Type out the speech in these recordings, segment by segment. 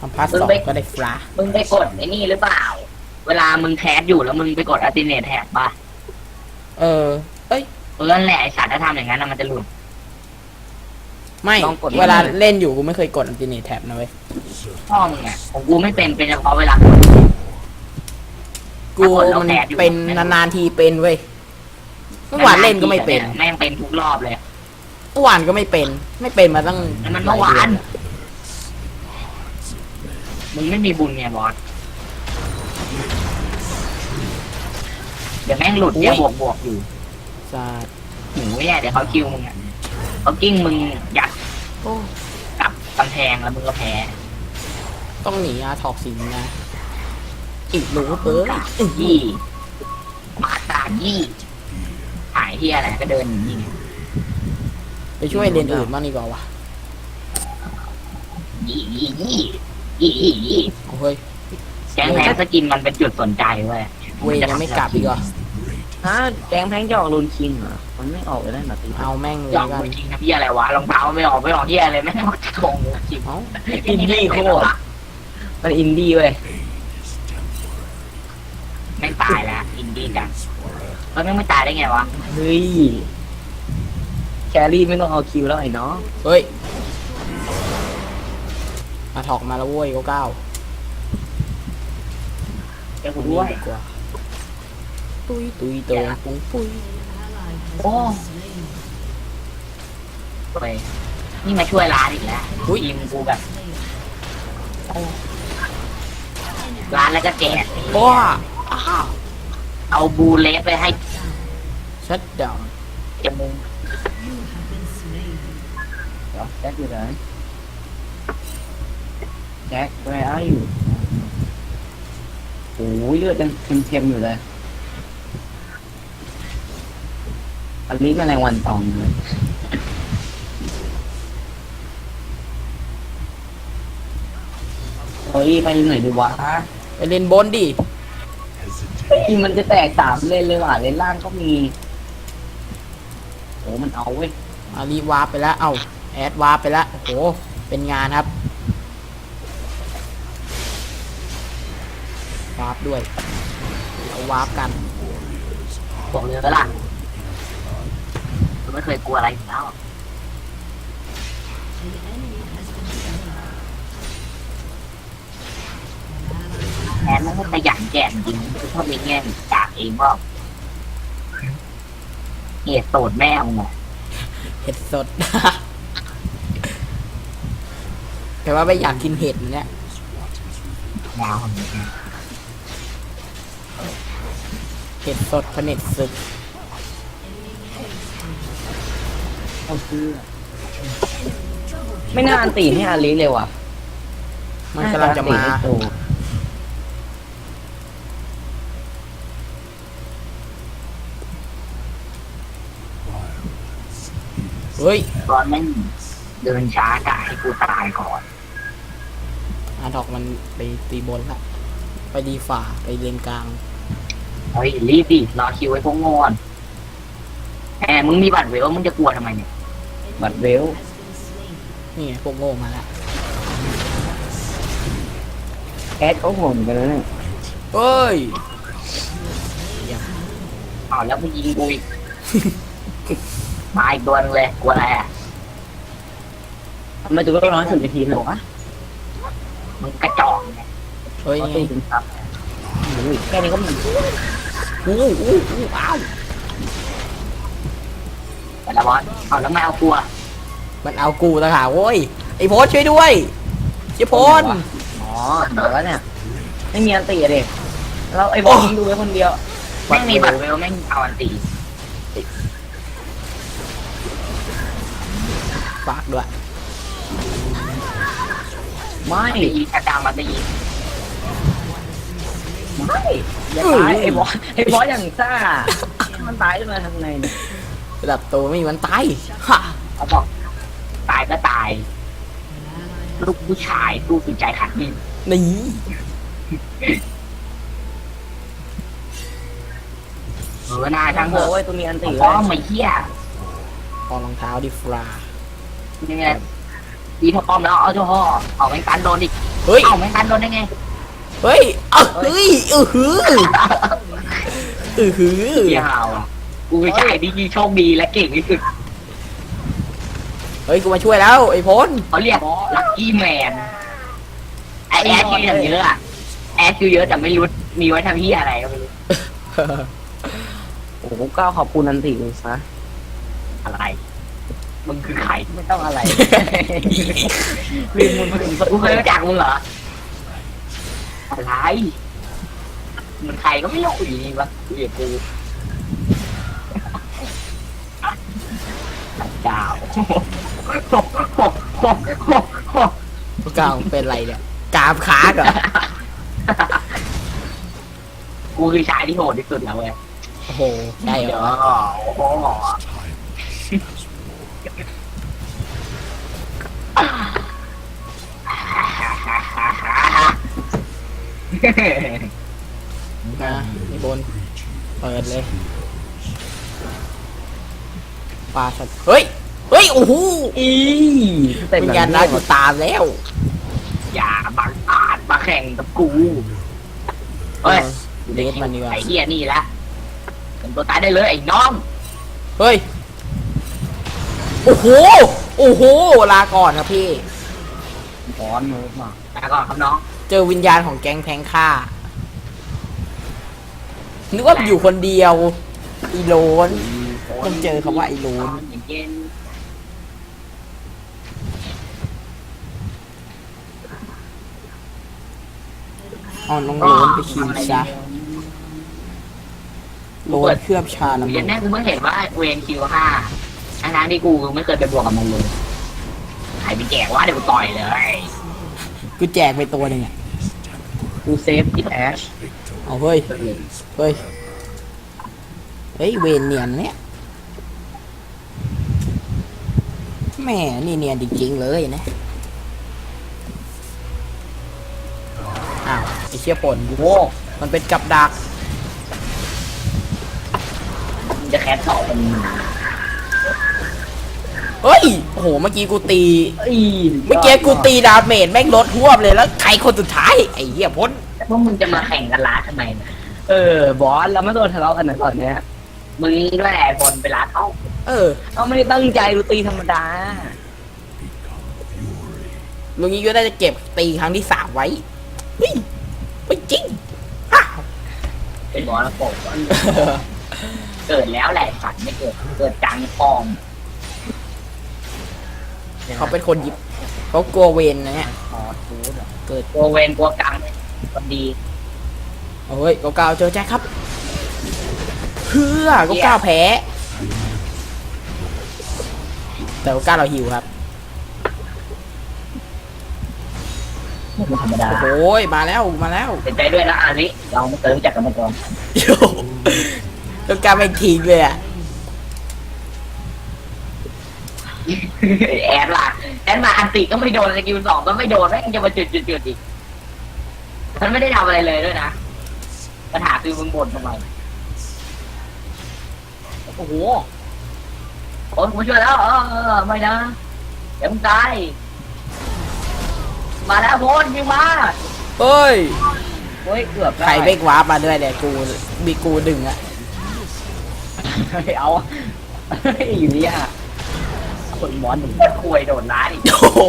ทำพาร์ทสองก็ได้ฟลามึงไปกดไอ้นี่หรือเปล่า เวลามึงแทสอยู่แล้วมึงไปกดอัลติเนตแท็บป่ะเออ เอ้ยเออนั่นแหละไอสัตว์ถ้าทำอย่างนั้นน่ะมันจะหลุด ไม่ลองกด เวลาเล่นอยู่กูไม่เคยกดอันติเนตแท็บนะเว้ยพ่อมึงอะของกูไม่เป็นเป็นเฉพาะเวลากด กูกดแล้วมันแตกอยู่ เป็นนานๆทีเป็นเว้ยเมื่อวานเล่นก็ไม่เป็นแม่งเป็นทุกรอบเลยเมื่อวานก็ไม่เป็น ไม่เป็นมาตั้งแล้วมันเมื่อวาน มึงไม่มีบุญเนี่ยบอสเดี๋ยวแม่งหลุดเนี่ยบวกบวกอยู่จะหูเนี่ยเดี๋ยวเขาคิวมึงอะเขากิ้งมึงยัดโอ้กับกำแพงแล้วมึงก็แพ้ต้องหนีอาถอกสิงนะอีกรู้เปิ้ลยี่มาตายี่หายที่อะไรก็เดินยิงไปช่วยเรียนอื่นบ้างดีกว่าวะยี่ยี่ยี่ ยี่ยี่ยี่เอาเฮ้ยแจ้งแพ้สกินมันเป็นจุดสนใจเว้ยเวรยังไม่กลับอีกเหรอฮะแกงแพงจะออกรุนคิงเหรอมันไม่ออกเลยได้หรอตีเอาแม่งเลยหยอกกันจริงนะพี่อะไรวะรองเท้าไม่ออกไม่ออกที่อะไรแม่งออกจะทงจริงเอ้าอินดี้โคตรมันอินดี้เว้ยแม่งตายแล้วอินดี้จังแล้วแม่งไม่ตายได้ไงวะเฮ้ยแครี่ไม่ต้องเอาคิวแล้วไอ้น้องเฮ้ย อาถอกมาแล้วเว้ยเก้าเก้าเจ้ากูด้วยดีกว่าตุยตุยเตยปุ้งปุ้ยโอ้เว้ยนี่มาช่วยร้านอีกแล้วทีมกูแบบร้านแล้วก็แจกโอ้อ้าวเอาบูเลฟไปให้ชัดดาวจมูกเดี๋ยวแจ็คอยู่ไหน แจ็ค where are you โอ้ยเลือดยังเค็มๆอยู่เลยอันนี้แมลงวันตอมเลยเฮ้ยไปไหนดีวะไปเล่นบนดิทีมันจะแตกสามเลนเลยว่ะเลนล่างก็มีโอ้มันเอาเว้ยอารีวาร์ปไปแล้ว เอ้าแอดวาร์ปไปแล้วโอ้โหเป็นงานครับ วาร์ปด้วยเอาวาร์ปกันบอกเลยก็ล่ะกูไม่เคยกลัวอะไรอยู่แล้วแอนมันก็ขยันแจกจริงคือชอบมีแง่จากเองว่าเหตุโสดแม่มึงอะเห็ดสดแต่ว่าไม่อยากกินเห็ดเนี่ยยาวคนนี้ เห็ดสดพะเน็ตสึกเอาเสื้อไม่น่าอันตีให้อาลิเลยว่ะมันกำลังจะมา น่อันตีให้โตเฮ้ยตอนแม่งเดินช้ากะให้กูตายก่อน อาดอกมันไปตีบนละไปดีฝ่าไปเลนกลาง เฮ้ยรีบดิรอคิวไว้พวกโงอนแหมมึงมีบัตรเวลมึงจะกลัวทำไมเนี่ย บัตรเวล นี่ไงพวกโง่มาแล้วแอดเขาห่มกันแล้วเนี่ยเฮ้ยอ้าวแล้วมึงยิงกูอีก มาอีกตัวนึงเลยกลัวอะไรอะทำไมตัวก็น้อยสุดในทีมเลยวะมึงกระจอกไงเฮ้ย เขาตีเป็นซับโอ้ยแค่นี้ก็มี อู้อู้อู้อ้าวแต่ละบอสเอาแล้วไม่เอากลัวมันเอากูตะขาโว้ยไอ้โพสช่วยด้วยเชี่ยโพสอ๋อเดี๋ยวแล้วเนี่ย ไม่มีอันตีอะเด็กเราไอ้บอลโอ้ ยิงดูไว้คนเดียวแม่งมีบัตรเวลแม่งเอาอันตีฝากด้วยไม่ตีกระจามมาตี ไม่อย่าตายไอ้บอสไอ้บอสอย่างซ่ามันตายขึ้นมาทำไงเนี่ยระดับตัวไม่มีวันตายฮะเขาบอกตายก็ตาย ลูกผู้ชายสู้สุดใจขัดนี่นี่เออหน้าช่างเถโอ้อะยตัวมีอันตีป้ไว้อมไม่เหี้ยพอรองเท้าดิฟรานี่ไงดีท็อปป้อมแล้วเอาเจ้าพ่อเอาแมงกันโดนอีกเฮ้ยเอาแมงกันโดนได้ไง เฮ้ยเอ้าเฮ้ยอือหืออือหือเฮียฮาวอะกูไม่ใช่ดีโชคดีและเก่งที่สุดเฮ้ยกูมาช่วยแล้วไอ้พลเขาเรียกลัคกี้แมนไอแอดคิวอย่างเยอะอะแอดคิวเยอะแต่ไม่รู้มีไว้ทำที่อะไรก็ไม่รู้โอ้โหก้าวขอบคุณนันติซะอะไรมึงคือใครไม่ต้องอะไรลืมมึงมาถึงกูเคยรู้จักมึงเหรอ อะไรมันใครก็ไม่รู้อยู่ดีวะกูเรียกกูเจ้าพวกกาวเป็นไรเนี่ยกรามค้างเหรอกูคือชายที่โหดที่สุดแล้วเว้ยโอ้โหได้เหรเดี๋ยวอ โอ้โห นะไอ้บน เปิดเลยปลาสัตว์เฮ้ย เฮ้ย โอ้โหอีเต็มวิญญาณรักกูตามแล้ว อย่าบังอาจมาแข่งกับกูเฮ้ยเลสมันดีกว่า ไอ้เหี้ยนี่ละเป็นตัวตายได้เลยไอ้น้อง เฮ้ย โอ้โห โอ้โห ลาก่อนครับพี่ ร้อนมือมาตายก่อนครับน้อง เจอวิญญาณของแก๊งแพงค่านึกว่าอยู่คนเดียวอีโลนต้องเจอคำว่าไอ้โลนอย่างเย็นเอาน้องโลนไปคิวซะโลนเคลือบชาน้ำเย็นนแน่กูเพิ่งเห็นว่าเวนคิวห้าทั้งๆที่กูไม่เคยไปบวกกับมันเลยใครไปแจกว่าเดี๋ยวกูต่อยเลย กูแจกไปตัวหนึ่งอะ กูเซฟที่แอชเอาเฮ้ย เฮ้ย เฮ้ย เวนเนียนเนี่ยแหม่นี่เนียนจริงๆเลยนะ อ้าวไอเชี่ยปนโว้มันเป็นกับดักมึงจะแคสสอบมัน เฮ้ยโอ้โหเมื่อกี้กูตีอีเมื่อกี้กูตีดาเมจแม่งลดหวบเลยแล้วใครคนสุดท้ายไอ้เหี้ยพ้นพวกมึงจะมาแข่งกันล้าทำไมเนี่ยเออบอสเราไม่โดนทะเลาะกันนะตอนเนี้ยมึงด้วยแหละคนไปล้าเขาเออเราไม่ได้ตั้งใจดูตีธรรมดาลุงนี้ก็ได้จะเก็บตีครั้งที่สามไว้เฮ้ยไม่จริงอ้าวเป็นบอลแล้วโปกอะเกิดแล้วแหละสัตว์ไม่เกิดเกิดกลางฟอง เขาเป็นคนหยิบเขากลัวเวนนะเนี่ยขอทูดอะเกิดกลัวเวนกลัวกลางคนดีโอ้ยก็กาวเจอแจ็คครับเพื่อก็กาวแพ้ แต่ก็กาวเราหิวครับไม่ธรรมดาโอ้ยมาแล้วมาแล้วเสียใจด้วยนะอาริเราไม่เคยรู้จักกันมาก่อนโย่ก็กาวไม่ทิ้งเลยอะ แอดล่ะแอดมาอันติก็ไม่โดนสกิลสองก็ไม่โดนแม่งจะมาจุดจุดจุดอีกมันไม่ได้ทำอะไรเลยด้วยนะปัญหาคือมึงบ่นทำไมโอ้โหโอ้ยกูช่วยแล้วเออเออไม่นะเดี๋ยวมึงตายมาแล้วโพนยิงมาเฮ้ยเฮ้ยเกือบได้ใครเบกวาร์ปมาด้วยเนี่ยกูมีกูดึงอะไม่เอาเฮ้ยอยู่เนี่ย คนบอสหนึ่งคตรควยโดนล้าดิโอ้โห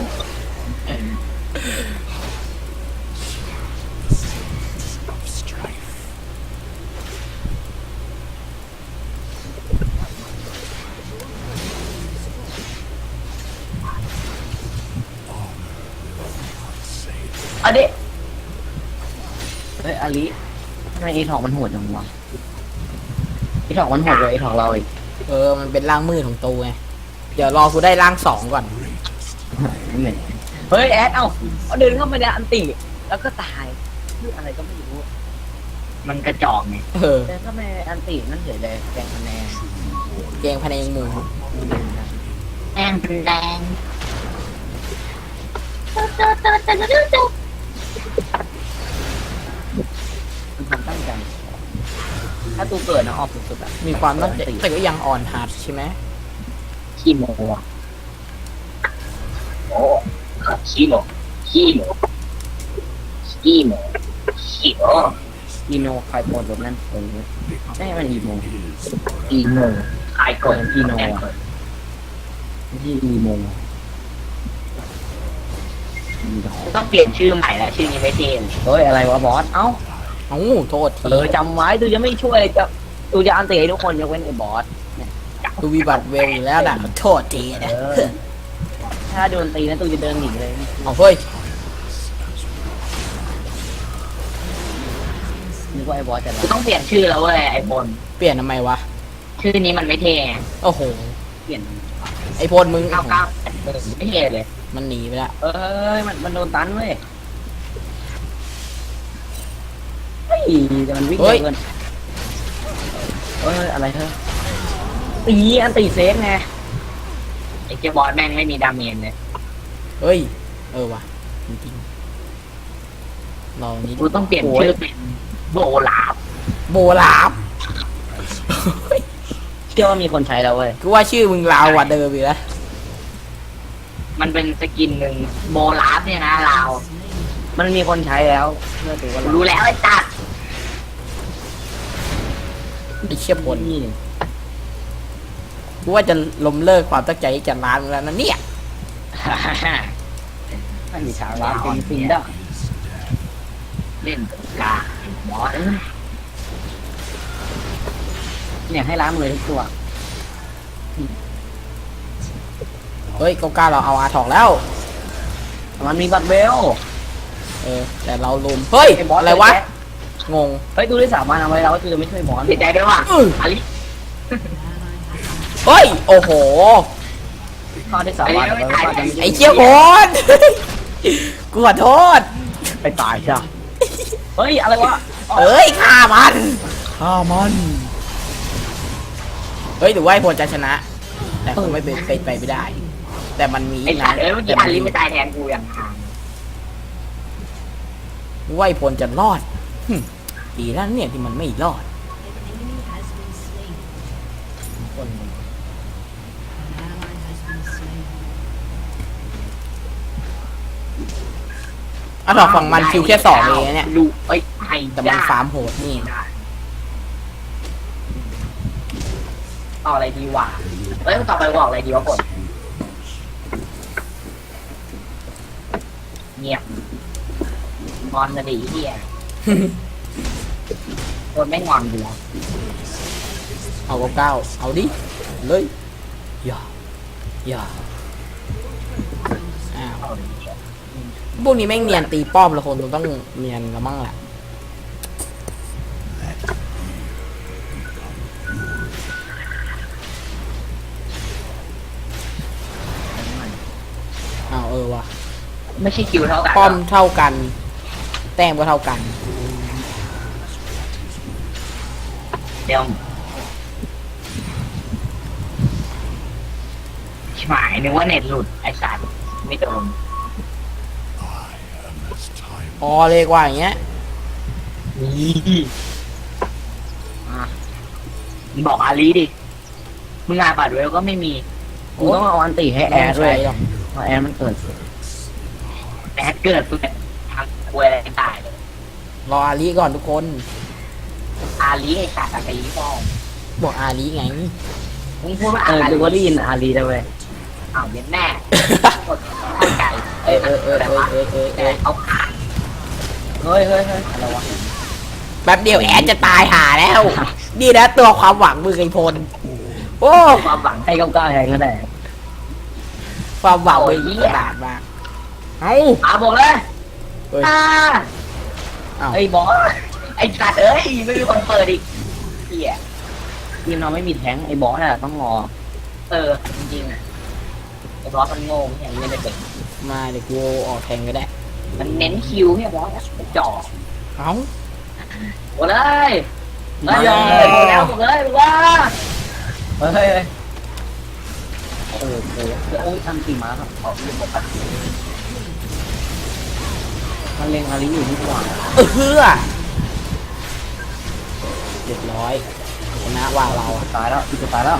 อันนี้เฮ้ยอาลิทำไมไอ้ทองมันโหดจังวะไอ้ทองมันโหดกว่าไอ้ทองเราอีก เออ มันเป็นร่างมืดของตูไง เดี๋ยวรอกูได้ร่างสองก่อนไม่เหม็นเฮ้ยแอดเอ้าเอาเดินเข้ามาในอันติแล้วก็ตายคืออะไรก็ไม่รู้มันกระจอกไงเออ เดินเข้ามาในอันตินั่นเฉยเลยแกงคะแนนแกงพะเนงหมูแองเป็นแดงมันทำตั้งใจถ้าตูเกิดนะออกสุดๆอะมีความตั้งใจแต่ก็ยังอ่อนหัดใช่ไหม ขี้โมอะโอ้ขี้โมขี้โมขี้โมขี้โมอีโนใครโปรดรถนั่นเออใช่มันอีโมอีโมใครกดอีโมแอนกดไม่ใช่อีโมอีดอกต้องเปลี่ยนชื่อใหม่แล้วชื่อนี้ไม่เท่เลยเฮ้ยอะไรวะบอส เอ้าเอ้าโทษทีเออจำไว้ตูจะไม่ช่วยจะตูจะอันเตะให้ทุกคนยกเว้นไอ้บอส ดูวิบัติเวลอยู่แล้วนะโทษทีเอนะอถ้าโดนตีนะตูจะเดินหนีเลยเอาเฮ้ยนึกว่าไอ้บอสจะกูต้องเปลี่ยนชื่อแล้วเว้ยไอโฟนเปลี่ยนทำไมวะ ชื่อนี้มันไม่เท่ไงโอ้โห เปลี่ยนไอพลมึง เก้าเก้าเออไม่เท่เลย มันหนีไปแล้วเอ้ยมันมันโดนตันเว้ยเฮ้ยแต่มันวิ่งเร็วเกินเอ้ยอะไรเธอ ตีอันตีเซฟไงไอ้เจ้าบอสแม่งไม่มีดาเมจเลยเฮ้ย เออว่ะจริงๆเรานี่กูต้องเปลี่ยนชื่อเป็นโบลาบโบลาบเชื่อว่ามีคนใช้แล้วเว้ยกูว่าชื่อมึงลาวกว่าเดิมอีกแล้วมันเป็นสกินหนึ่งโบลาบเนี่ยนะเราวมันมีคนใช้แล้วเชื่อถือว่ากูรู้แล้วไอ้ตัดไอเชี่ยพลนี่ กูว่าจะล้มเลิกความตั้งใจที่จะล้านมึงแล้วนะเนี่ยไม่มีทางรับเป็นฟินได้เล่นกาบอสเอ้ยเนี่ยให้ล้างมือทุกตัวเฮ้ยก็กล้าเราเอาอาถอกแล้ว มันมีบัตรเวลเออแต่เราลุมเฮ้ยอ้บสอะไรวะงงเฮ้ยดูได้สามารถเอาไว้แล้วว่าคือจะไม่ช่วยบอสเสียใจด้วยว่ะอื้ออลิ เฮ้ย โอ้โห ข้อได้สามารถเอาไว้ว่าจะไม่ช่วยไอเชี่ยพลกูขอโทษ ไปตายใช่เฮ้ย อะไรวะเอ้ยฆ่ามันฆ่ามันเฮ้ยหรือว่าไอ้พลจะชนะ แต่คงไม่เป็นไปไปไม่ได้ แต่มันมีไอ้นะสัตว์เอ้ยเมื่อกี้แต่อลิมีไม่ตายแทนกูอย่างทางว่าไอ้พลจะรอดหึดีแล้วเนี่ยที่มันไม่รอด อะดอกฝั่งมันคิวแค่สองเองนะเนี่ย ดูเอ้ยไอ้แต่มันฟาร์มโหดนี่ต่ออะไรดีวะเอ้ยต่อไปบอกอะไรดีวะกดเงียบงอนกันดิไอ้เฮียคนไม่งอนอยู่แล้วเอาเก้าเก้าเอาดิ เลย อย่า อย่า พวกนี้แม่งเนียนตีป้อมละคนต้องเนียนละมั่งแหละอ้าวเออว่ะไม่ใช่คิวเท่ากันป้อมเท่ากัน แต้มก็เท่ากัน เดี๋ยวชิบหายนึกว่าเน็ตหลุดไอ้สัตว์ไม่โดน พอเลยกว่าอย่างเงี้ยอะมึงบอกอาลีดิ มึงงานบัตรเวลก็ไม่มี กูต้องเอาอันตีให้แอไม่ร์ด้วใช่ยหรอกเพราะแอร์มันเกิดแอดเกิดตัวเนี่ยทำควยอะไรตายเลยรออาลีก่อนทุกคน อาลีไอ้สัตว์อาลีบ้องบอกอาลีไงมึงพูดว่าเออาอลีดูว่าได้ยินอารีได้เว้ยอ้าวเย็นแน่กดเข้าใจเออเออเออเออเออเออเอแต่อเอาขาด เฮ้ยเฮ้ยเฮ้ยอะไรวะแป๊บเดียวแอนจะตายหาแล้ว นี่นะตัวความหวังมือไอพล โอ้ ความหวังให้เก้าเก้าแทนก็ได้ความหวังมือยิ่งกระดาษมากเอ้าอาบอกเลยเฮ้ยอ่าอ้าวไอ้บอสไอ้สัตว์เอ้ยไม่มีคนเปิดอีกเหี้ยทีมเราไม่มีแทงค์ไอ้บอสอะต้องรอ เออจริงๆอะไอ้บอสมันโง่ไม่ใช่ไม่ได้เป็นมาเดี๋ยวกูออกแทงก็ได้ มันเน้นคิวเนี่ยบอสจ่อเอ้าหมดเลยมาเฮ้ยเลยหมดแล้วหมดเลยบอกว่าเฮ้ยเฮ้ยเฮ้ยเออเออโอ้ยทำกี่ม้าครับเอาเรื่องปกติมันเล็งอารีอยู่ที่กว่าเออเฮือเรียบร้อยชนะว่าเราอะตายแล้วอีกจะตายแล้ว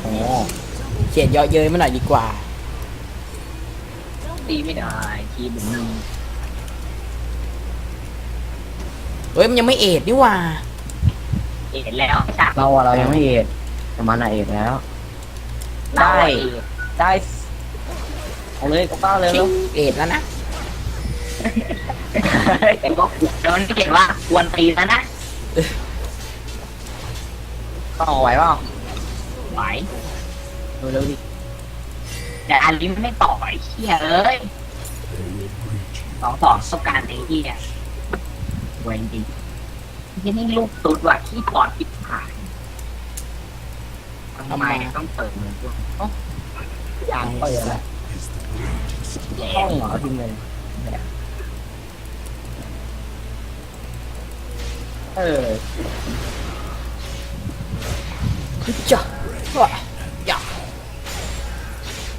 โอ้เขียนเยอะเย้ยมาหน่อยดีกว่า ตีไม่ได้ทีมมึงเฮ้ยมันยังไม่เอ็ดนี่หว่าเห็นแล้วจ้ะเราอะเรายังไม่เอ็ดแต่มันอะเอ็ดแล้ว ได้ได้เอาเลยก็เก้าเลยชิแล้วงเอ็ดแล้วนะ แต่ก็โดนเก่งว่าควรตีแล้วนะต่อไหวเปล่าไหวเร็วๆดิ แต่อันนี้มันไม่ต่อไอ้เหี้ยเอ้ยสองสองต้องการไอ้เหี้ยเวนจริงที่นี่ลูกตุ๊ดว่ะขี้ปอดขี้ผายทำไมต้องเปิดมือด้วยอยากเปิดแล้วแย่ห้งเหรอทีมเลยเออจ้ะว้า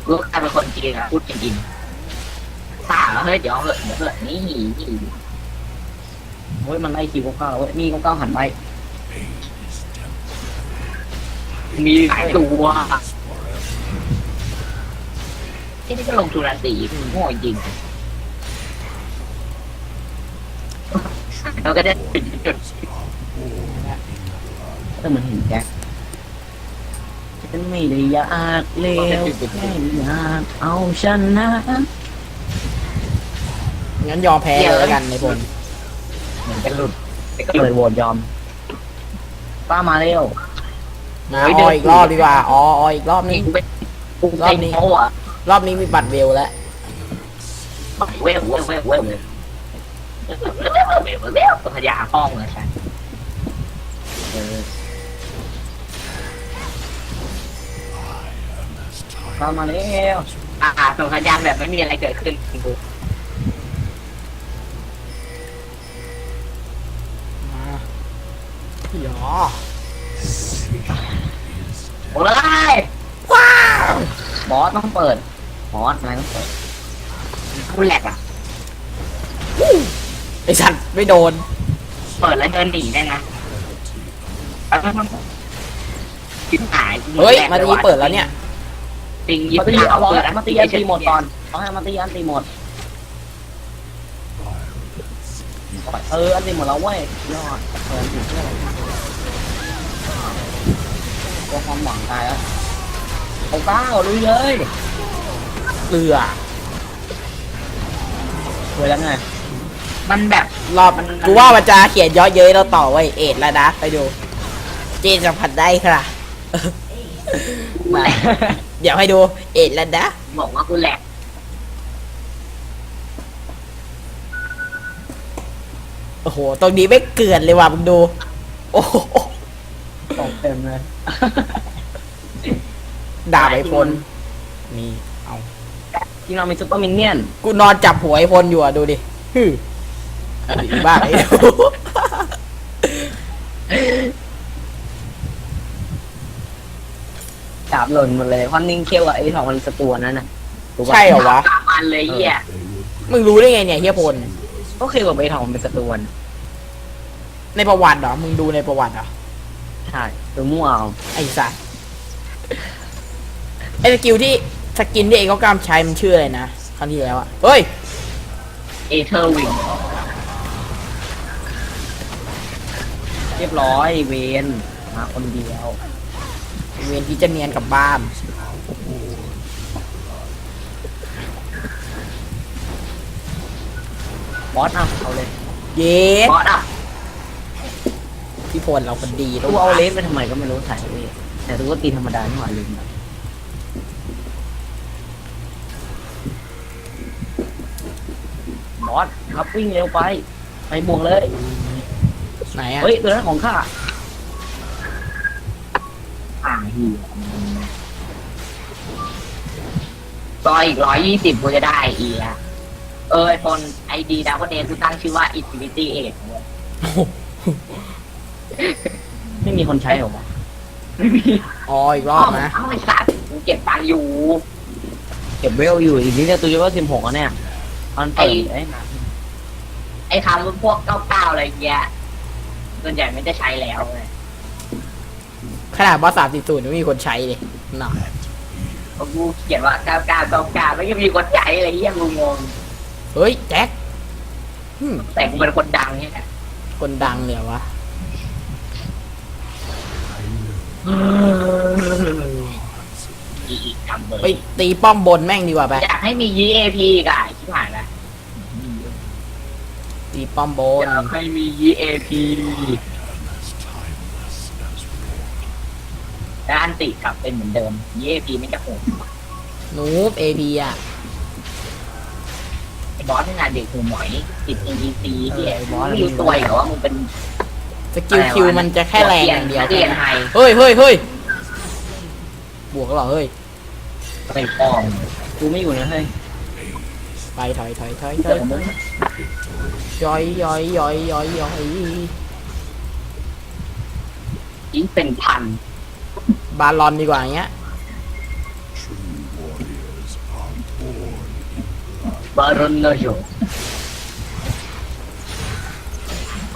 ลูกกลายเป็นคนจีนอะพูดจริงๆสาเฮ้ยเดี๋ยวเหอะเดี๋ยวเหอะนี่นี่เฮ้ยมันไล่คิวเก้าเว้ยนี่เก้าหันไปมีหลายตัวที่นี่ก็ลงทุนละสีโง่จริงเราก็ได้จุดเออมันเห็นแจ็ค ฉันไม่ได้อยากเลวแค่อยากเอาชนะงั้นยอมแพ้แล้วกันในบนเหมือนกันหลุดก็เลยโหวตยอม ป้ามาเร็วมาอออีกรอบดีกว่าอ๋ออออีกรอบนี้ รอบนี้ รอบนี้มีบัตรเวลแล้วเวลเวลเวลเวลเวลเวลเวลพยาห้องเลยใช่ เออป้ามาเร็วอ่าส่งสัญญาณแบบไม่มีอะไรเกิดขึ้นกูมาหยอบเลยว้าวบอสต้องเปิดบอสอะไรต้องเปิดกูแหลกอะไอสัตว์ไม่โดน เปิดแล้วเดินหนีได้นะคิดหายเฮ้ยมาตีเปิดแล้วเนี่ย จริงยิบมาตียาวเอาบอสเปิดมาตีอันตีหมดก่อนเอาให้มาตีอันตีหมด เอออันตีหมดแล้วเว้ยยอดเปิดถึงเพื่ออะไรตัวความหวังตายแล้วเอาเก้าลุยเลยเรือรวยแล้วไงมันแบบรอบกูว่ามันจะเขียนเยอะเย้ยเราต่อไว้เอ็ดแล้วนะไปดู เจนสัมผัสได้ค่ะ มา เดี๋ยวให้ดู เอ็ดแล้วนะบอกว่ากูแหลกโอ้โห ตรงนี้ไม่เกลือนเลยว่ะมึงดู โอ้โหตกเต็มเลย ด่าไปพลนี่เอาที่เรามีซุปเปอร์มินเนี่ยนกูนอนจับหัวไอ้พลอยู่อะดูดิฮึอีบ้าไอ้ ดูจับหล่นหมดเลยความนิ่งเคี้ยวกับไอ้ทองมันสตัวนั่นน่ะรู้ปะใช่เหรอวะตามมันเลยเหี้ยมึงรู้ได้ไงเนี่ยเฮียพล ก็เคี้ยวกับไอ้ทองมันเป็นสตัวนะในประวัติเหรอ มึงดูในประวัติเหรอ ใช่ตัวมั่วเอาไอ้สัสไอ้สกิลที่สกินที่เองเขากล้ามใช้มันชื่ออะไรนะครั้งที่แล้วอะเฮ้ย เอเธอร์วิงเรียบร้อยเวนมาคนเดียว เวนที่จะเนียนกับบ้านบอสเอาเอาเลย เย็ดบอสอะพี่พลเราคนดีตัวเอาเลสไปทำไมก็ไม่รู้ใส่เว้ยแต่ตัวก็ตีธรรมดานี่หว่าลืมแบบบอสครับวิ่งเร็วไป ไปบวกเลย ไหนอะเฮ้ยตัวนั้นของข้า อ่างเหี้ยซอยอีกร้อยยี่สิบกูจะได้อีกอะเออไอคนไอดีดาวเนกูตั้งชื่อว่า Infinity e i g h ไม่มีคนใช้เหรอวะไม่มีอ๋ออีกรอบนะ เอ้าไอสัตว์กูเก็บตังค์อยู่ เก็บเวลอยู่อีกนิดเดียวตัวจะว่าสิบหกอะเนี่ยตอนเปิดเอ้ยไอ้คำพวกเก้าเก้าอะไรเงี้ยส่วนใหญ่ไม่ได้ใช้แล้วเลย ขนาดบอสสามสิบศูนย์ไม่มีคนใช้เลยน่ะกูเขียนว่าก้าวก้าวก้าวก้าวแล้วยังมีคนใจอะไรเงี้ยกูงงเฮ้ยแจ็คอืมแต่กูเป็นคนดังเนี่ยคนดังเลยวะอีกทำเลไปยตีป้อมบนแม่งดีกว่าไปอยากให้มี EAP กับไอ้ที่ผ่านนะตีป้อมบอนยากให้มี EAP ด้านติกลับเป็นเหมือนเดิม EAP ไม่จะโหดนูบเอพีอะไอ้บอสที่งานเด็กหูหมอยติด NPC ที่เออไอ้บอสไม่รู้ตัวเหรอว่ามึงเป็นสกิลคิวมันจะแค่แรงอย่างเดียวเรียนไฮเฮ้ยเฮ้ยเฮ้ยบวกแล้วเหรอเฮ้ยไปป้องกูไม่อยู่นะเฮ้ยไปถอยถอยถอยถเดี๋อยยวมึงย้อยย้อยย้อยย้อยย้อยยิ่งเป็นพัน บาลอนดีกว่าอย่างเงี้ยบารอนเลโช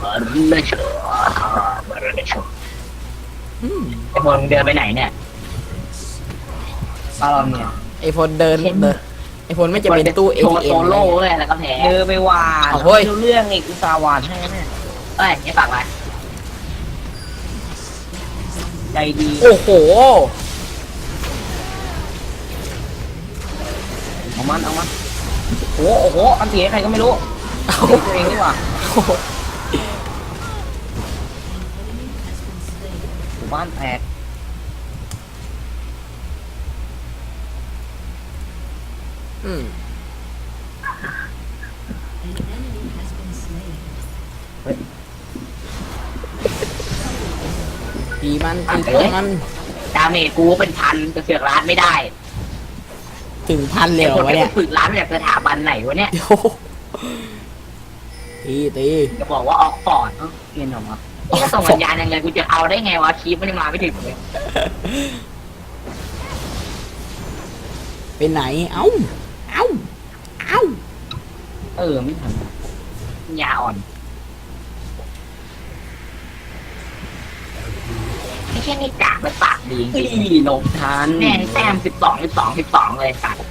บารอนเลโชบารอนเลโชอืมไอ้บอลมึงเดินไปไหนเนี่ยปาลอนเนี่ย ไอพลเดินเดินไอพลไม่จะเป็นตู้เอโชทีว์เอ็โซมโล่เลยแล้วก็แพ้เจอไปหวานเอาเฮ้ย ไม่รู้เรื่องอีกอุตส่าห์หวานให้เนี่ยเอ้ยนี่ฝากไว้ ใจดีโอ้โห เอามันเอามันโอ้โหโอ้โหอันเสียใครก็ไม่รู้เอาตัวเองดีกว่าหมู่บ้านแตกอืม ตีมันตีพวกมันดาเมจกูเป็นพันจะเสือกร้านไม่ได้ถึงพันเลยไอ้เหรคอนวะที่เนี่ยฝึกร้านมาจากสถาบันไหนวะเนี่ย โอ้โหตีตี จะบอกว่าออกฟอร์ดเอ้าเปลี่ยนออกมานี่ก็ส่งสัญญาณยังไงกูจะเอาได้ไงวะคีปมันยังมาไม่ถึงเลยเป็นไหน เอ้า เอ้า เอ้า เออไม่ทันยาอ่อนไม่ใช่นี่กากมันปากดีจอีริงหลบทันแม่งแต้มสิบสองสิบสองสิบสองเลยสัตว์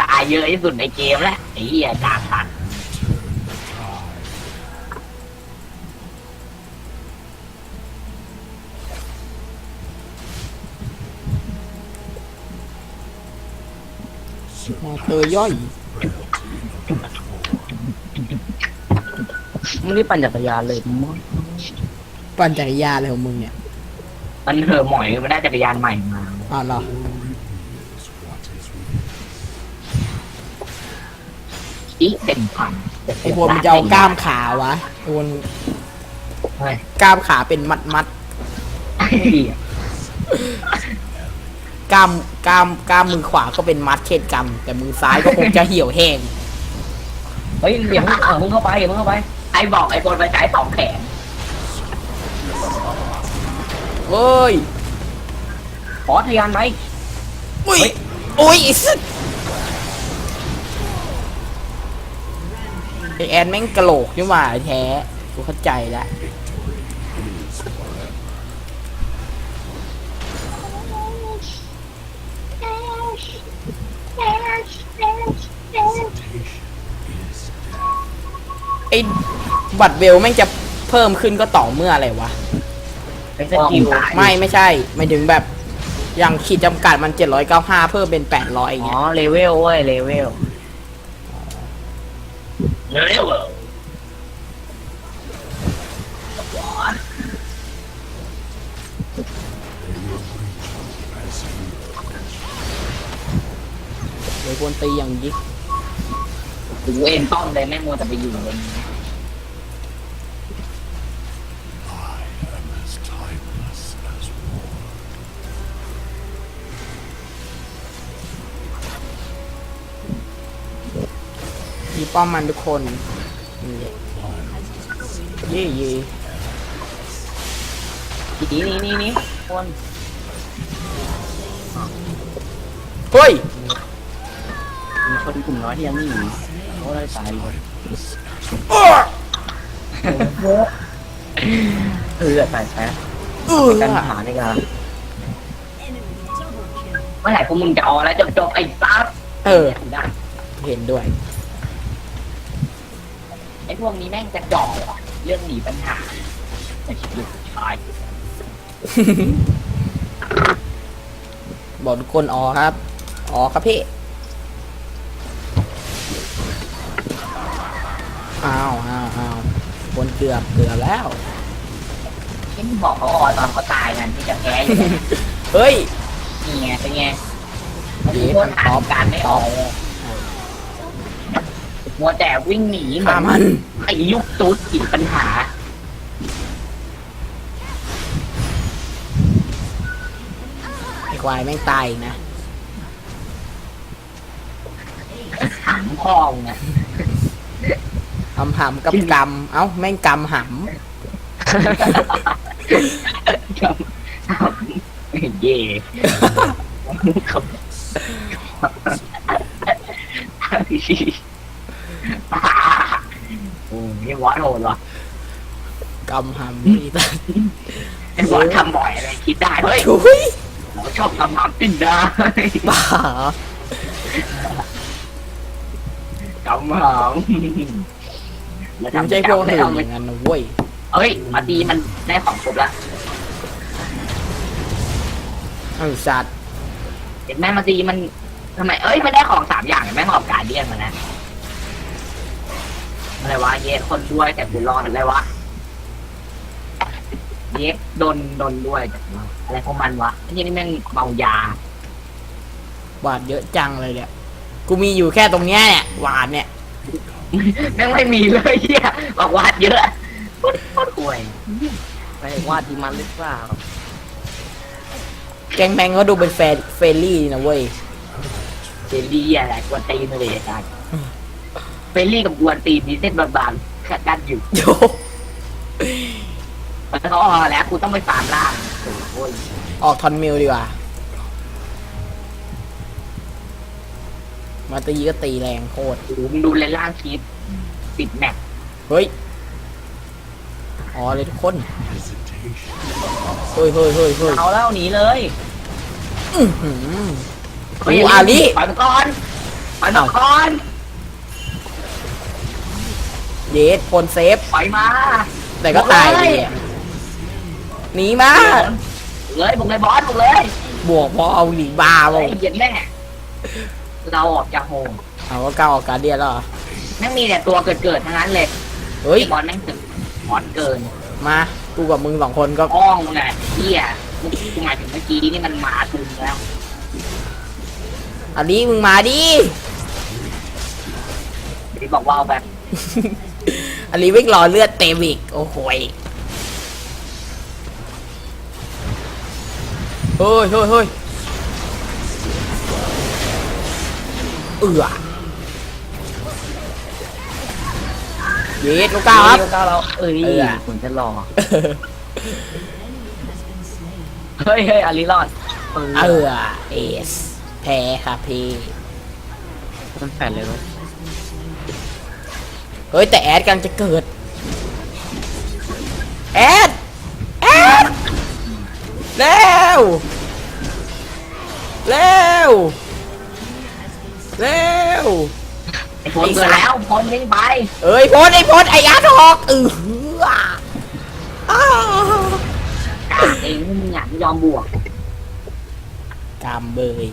ตายเยอะที่สุดในเกมแล้วไอ้เหี้ยกากสัตว์มอเตอร์ย่อย ไม่ได้ปั่นจักรยานเลยมั้งปั่นจักรยานอะไรของมึงเนี่ย มันเหอะหมอยมันได้จักรยานใหม่มาอ้าวเหรออีเต็มพันไอ้พวกมันจะเอากล้ามขาวะไอ้พวกเฮ้ยกล้ามขาเป็นมัดมัดไอ้เหี้ยๆกล้ามกล้ามกล้ามมือขวาก็เป็นมัดเช่นกันแต่มือซ้ายก็คงจะเหี่ยวแห้ง เฮ้ยเดี๋ยวมึงเออมึงเข้าไปเดี๋ยวมึงเข้าไป ไอ้บอกไอ้คนไปใช้สองแขนเฮ้ยขอทะยานไหมอุ้ยอุ้ยไอ้สัสไอแอนแม่งกะโหลกใช่ไหมแท้กูเข้าใจแล้วไอ้ บัตรเวลแม่งจะเพิ่มขึ้นก็ต่อเมื่ออะไรวะ ไอ้สกิลไม่ไม่ใช่หมายถึงแบบอย่างขีดจำกัดมัน 795 เพิ่มเป็น 800อย่างอ๋เงี้อยเลเวลเว้ยเลเวลเร็วเลยควรตีอย่างยิกดูเอ็นป้อมเลยแม่งมัวแต่ไปอยู่เลยีป้อมมันทุกคนเย่เย่นี่นี่นี่นี่คนเฮ้ยมีคนกลุ่มน้อยที่ยังไม่หนีเขาเลยตายเออเออตายแพ้กันหาในการเมื่อไหร่พวกมึงจะออแล้วจบจบๆไอ้ซับเออได้เห็นด้วย อ้พวกนี้แม่งจะจ่อว่ะเรื่องหนีปัญหาไอ้ชีวิตผู้ชายบอกทุกคนอ๋อครับอ๋อครับพี่อ้าวอ้าวอ้าวคนเกือบเกือบแล้วที่มึงบอกเขาออกตอนเขาตายกันที่จะแพ้อยู่เนี่ยเฮ้ย นี่ไงเป็นไงเย้มัมันนตตออบบการไม่ออกเลย มัวแต่วิ่งหนีเหมืฆ่าอนมัน ไอ้ลูกตุ๊ดติดปัญหา ไอ้ควายแม่งตายอีกนะ ถามพ่อมึงอะหำหำกับกำเอ้า แม่งกำหเย่โอ้ยบ อสโหดว่ะำกำหำนี่ตายไอ้บอสทำบ่อยอะไรคิดได้เฮ้ยชุยเราชอบทำหำกินได้บ้ากำหำแล้วไม่ทำใช่พวกได้อื่นเอาอไปย่างนั้นนะเว้ยเอ้ยมาตีมันได้ของครบแล้วไอ้สัตว์เห็นไหมมาตีมันทำไมเอ้ยมันได้ของสามอย่างเห็นไหมหอบการเดียนมานะ อะไรวะเยสคนด้วยแต่กูรอดอะไรวะเยสโดนโดนด้วยแต่กูรอดอะไรของมันวะไอ้ที่นี่แม่งเมายาหวาดเยอะจังเลยเนี่ยกูมีอยู่แค่ตรงเนี้ยเนี่ยหวาดเนี่ยแม่งไม่มีเลยเฮียบอกวาดเยอะโคตรโคตรห่วยไปวาดดีมันหรือเปล่าแกงแมงก็ดูเป็นแฟนเฟรนลี่นะเว้ยเฟลลี่อะไรกวนตีนเลยกัน เฟลลี่กับกวนตีนมีเส้นบางๆขัดกันอยู่โยมันเขาออกแล้วกูต้องไปฟาร์มล่างโอ้ยออกทอนมิลดีกว่า มาตีก็ตีแรงโคตรโอ้โหมึงดูเลยล่างคลิปปิดแม็กเฮ้ย อ๋อเลยทุกคน เฮ้ยเฮ้ยเฮ้ยเฮ้ยเอาแล้วหนีเลยอื้อหือเฮ้ยโอ้อาลิปล่อยมันก่อนปล่อยมันก่อน เยสพลเซฟปล่อยมาแต่ก็ตายดีอะหนีมาเลยบุกเลยบอสบุกเลยบวกพอเอาหนีบาไอ้บ่เหี้ย็นแม่เราออกจากโฮมเอาก็ก้าวออกการเดียนแล้วเหรอแม่งมีแต่ตัวเกิดๆทั้งนั้นเลยเฮ้ยไอ้บอลแม่งตึกบอลเกินมากูกับมึงสองคนก็อ้องมึงไงเฮียกูหมายถึงเมื่อกี้นี่มันมาตึงแล้วอันนี้มึงมาดิที่บอกว่าเอาแบบ อันนี้วิ่งรอเลือดเต็มอีกโอ้โหยเฮ้ยเฮ้ยเฮ้ยเอือเยสลูกก้าวครับเก้าเราเอ้ยเออเหมือนจะรอ เฮ้ยเฮ้ยอาริรอดเออเอสแพ้ครับพี่ มันแฝดเลยเว้ย เฮ้ยแต่แอดกำลังจะเกิด แอด แอดเร็วเร็วเร็วไอ้พลเกิดแล้วพลวิ่งไปเอ้ยพดไอ้พดไอ้อาร์ตออกเอออ้าวการเองมึงอยากยอมบวกกามเบย